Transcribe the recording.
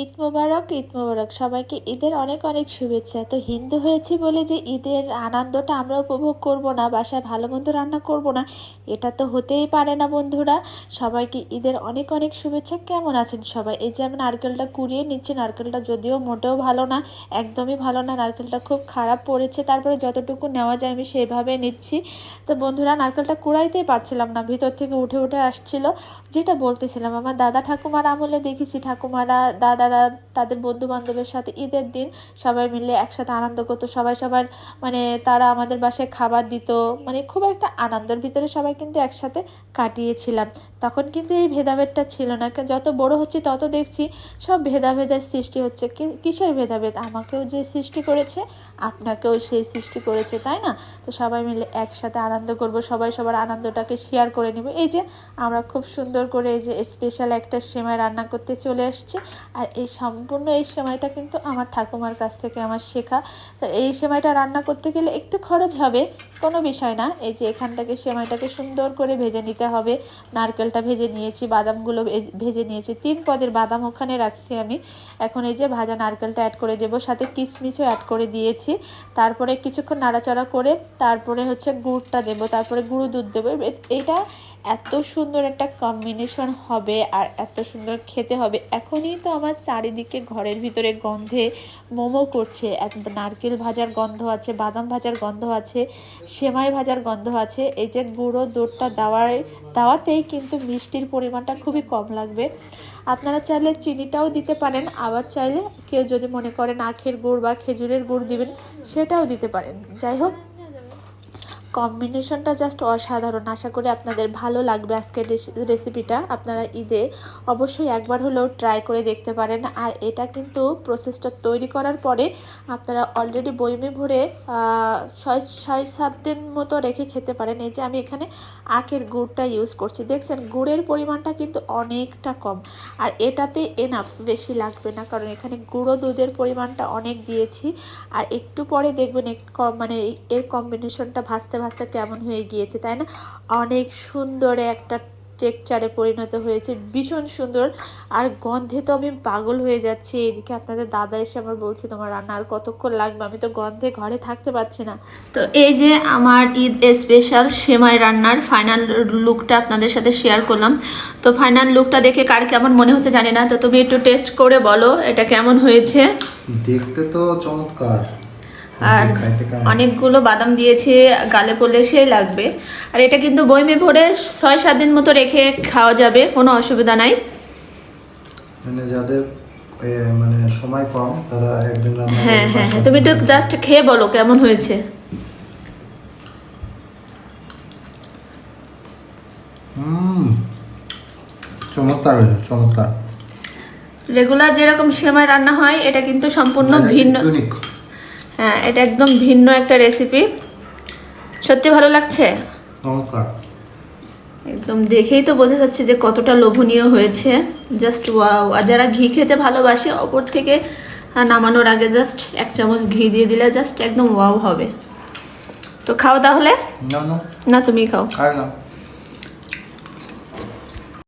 ঈদ মোবারক ঈদ মোবারক। সবাইকে ঈদের অনেক অনেক শুভেচ্ছা। তো হিন্দু হয়েছি বলে যে ঈদের আনন্দটা আমরা উপভোগ করব না, বাসায় ভালো মন্দ রান্না করব না, এটা তো হতেই পারে না বন্ধুরা। সবাইকে ঈদের অনেক অনেক শুভেচ্ছা। কেমন আছেন সবাই? এই যে আমি নারকেলটা কুড়িয়ে নিচ্ছি, নারকেলটা যদিও মোটেও ভালো না, একদমই ভালো না, নারকেলটা খুব খারাপ পড়েছে। তারপরে যতটুকু নেওয়া যায় আমি সেভাবে নিচ্ছি। তো বন্ধুরা, নারকেলটা কুড়াইতেই পারছিলাম না, ভিতর থেকে উঠে উঠে আসছিল। যেটা বলতেছিলাম, আমার দাদা ঠাকুমার আমলে দেখেছি, ঠাকুমারা দাদারা তাদের বন্ধু বান্ধবের সাথে ঈদের দিন সবাই মিলে একসাথে আনন্দ করতো। সবাই সবার মানে তারা আমাদের বাসায় খাবার দিত। মানে খুব একটা আনন্দের ভিতরে সবাই কিন্তু একসাথে কাটিয়েছিলাম। তখন কিন্তু এই ভেদাভেদটা ছিল না। যত বড় হচ্ছে, তত দেখছি সব ভেদাভেদের সৃষ্টি হচ্ছে। কিসের ভেদাভেদ? আমাকেও যে সৃষ্টি করেছে, আপনাকেও সেই সৃষ্টি করেছে, তাই না? তো সবাই মিলে একসাথে আনন্দ করব, সবাই সবার আনন্দটাকে শেয়ার করে নেব। এই যে, আমরা খুব সুন্দর করে এই যে স্পেশাল একটা সেমাই রান্না করতে চলে আসছি। আর এই সম্পূর্ণ এই সেমাইটা কিন্তু আমার ঠাকুমার কাছ থেকে আমার শেখা। তো এই সেমাইটা রান্না করতে গেলে একটু খরচ হবে, কোনো বিষয় না। এই যে এখানটাকে সেমাইটাকে সুন্দর করে ভেজে নিতে হবে। নারকেলটা ভেজে নিয়েছি, বাদামগুলো ভেজে নিয়েছি। তিন পদের বাদাম ওখানে রাখছি আমি। এখন এই যে ভাজা নারকেলটা অ্যাড করে দেব, সাথে কিশমিশও অ্যাড করে দিয়েছি। তারপরে কিছুক্ষণ নাড়াচাড়া করে, তারপরে হচ্ছে গুড়টা দেব, তারপরে গুঁড়ো দুধ দেবো। এটা এত সুন্দর একটা কম্বিনেশন হবে আর এত সুন্দর খেতে হবে। এখনই তো আমার চারিদিকে ঘরের ভিতরে গন্ধে মোমো করছে। এক নারকেল ভাজার গন্ধ আছে, বাদাম ভাজার গন্ধ আছে, সেমাই ভাজার গন্ধ আছে। এই যে গুঁড়ো দুধটা দেওয়ার, দেওয়াতেই কিন্তু মিষ্টির পরিমাণটা খুবই কম লাগবে। আপনারা চাইলে চিনিটাও দিতে পারেন, আবার চাইলে কেউ যদি মনে করেন আখের গুড় বা খেজুরের গুড় দিবেন, সেটাও দিতে পারেন। যাই হোক কম্বিনেশনটা জাস্ট অসাধারণ। আশা করি আপনাদের ভালো লাগবে আজকের রেসি- রেসিপিটা। আপনারা ঈদে অবশ্যই একবার হলেও ট্রাই করে দেখতে পারেন। আর এটা কিন্তু প্রসেসটা তৈরি করার পরে আপনারা অলরেডি বইমে ভরে ছয় ছয় সাত দিন মতো রেখে খেতে পারেন। এই যে আমি এখানে আখের গুড়টা ইউজ করছি। দেখছেন, গুড়ের পরিমাণটা কিন্তু অনেকটা কম। আর এটাতে এনাফ বেশি লাগবে না, কারণ এখানে গুঁড়ো দুধের পরিমাণটা অনেক দিয়েছি। আর একটু পরে দেখবেন মানে এর কম্বিনেশনটা ভাজতে ভাজতে কেমন হয়ে গিয়েছে, তাই না? অনেক সুন্দর একটা টেকচারে পরিণত হয়েছে, ভীষণ সুন্দর। আর গন্ধে তো আমি পাগল হয়ে যাচ্ছি, এদিকে আপনাদের দাদা এসে আমার বলছে, তোমার রান্না আর কতক্ষণ লাগবে? আমি তো গন্ধে ঘরে থাকতে পারছি না। তো এই যে আমার ঈদ স্পেশাল সেমাই রান্নার ফাইনাল লুকটা আপনাদের সাথে শেয়ার করলাম। তো ফাইনাল লুকটা দেখে কার কেমন মনে হচ্ছে জানি না, তো তুমি একটু টেস্ট করে বলো, এটা কেমন হয়েছে? দেখতে তো চমৎকার। আর অনেকগুলো বাদাম দিয়েছে গালে পড়লে সেই লাগবে। আর এটা কিন্তু বইমে ভরে ছয় সাত দিন মতো রেখে খাওয়া যাবে কোনো অসুবিধা নাই। মানে যাদের মানে সময় কম তারা একদিন হ্যাঁ হ্যাঁ হ্যাঁ। তুমি একটু জাস্ট খেয়ে বলো কেমন হয়েছে। চমৎকার হয়েছে চমৎকার। রেগুলার যেরকম সেমাই রান্না হয় এটা কিন্তু সম্পূর্ণ মানে ভিন্ন হ্যাঁ এটা একদম ভিন্ন একটা রেসিপি সত্যি ভালো লাগছে? একদম দেখেই তো বোঝা যাচ্ছে যে কতটা লোভনীয় হয়েছে। জাস্ট ওয়াও আর যারা ঘি খেতে ভালোবাসে ওপর থেকে নামানোর আগে জাস্ট এক চামচ ঘি দিয়ে দিলে জাস্ট একদম ওয়াও হবে। তো খাও তাহলে? না তুমি খাও। খাই না।